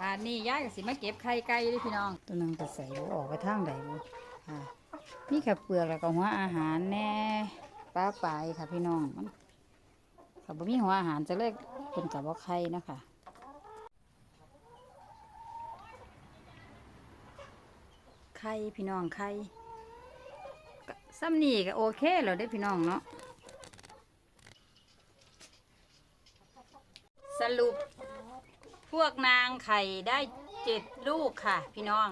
บานนี้ย่ายก็สิมาเก็บไข่ไก่เด้อพี่น้อง ตัวนึงก็ใส่บ่ออกไปทางใดบ่ค่ะมีแค่เปลือกแล้วก็หัวอาหารแน่ปลาปลายค่ะพี่น้องมันก็บ่มีหัวอาหารจะเลยเพิ่นก็บ่ไข่เนาะค่ะไข่พี่น้องไข่ซ้ำนี่ก็โอเคแล้วเด้พี่น้องเนาะสรุป พวกนางไข่ได้เจ็ดลูกค่ะ พี่น้อง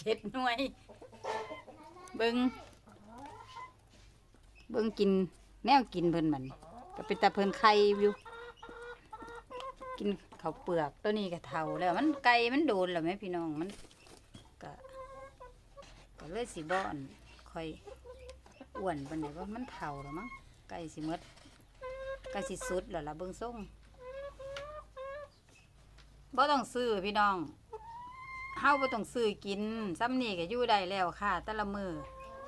เจ็ดหน่วย เบิงเบิงกินแนวกินเพิ่นมันก็เป็นตาเพิ่นไข่อยู่กินเขาเปลือกตัวนี้ก็เท่าแล้ว มันไก่มันโดนแล้วไหมพี่น้องมันก็ก็เลยสิบ่อนคอยอ้วนปานใดว่ามันเท่าแล้วมั้งไก่สิมดไก่สิสุดแล้วล่ะเบิ่งส่ง บ่ต้องซื้อพี่น้องเฮาบ่ต้องซื้อกินซ้ำนี่ก็อยู่ได้แล้วค่ะ แต่ละมือ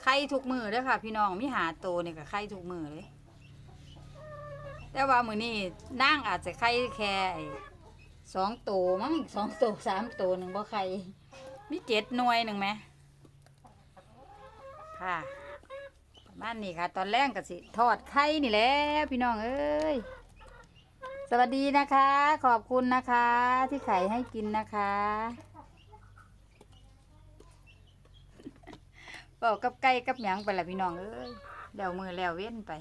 ไข่ทุกมือเด้อค่ะ พี่น้องมีหาโตเนี่ยก็ไข่ทุกมือเลย แต่ว่ามือนี้นางอาจจะไข่แค่สองโตมั้งสองโตสามโตหนึ่งบ่ไข่มีเจ็ดหน่วยหนึ่งไหมค่ะประมาณนี้ค่ะ ตอนแรกก็สิทอดไข่นี่แหละพี่น้องเอ้ย สวัสดีนะคะ ขอบคุณนะคะ ที่ไข่ให้กินนะคะบอกกับไก่กับหยังไปละพี่น้องเอ้ยเดวมือแล้วเว้นไป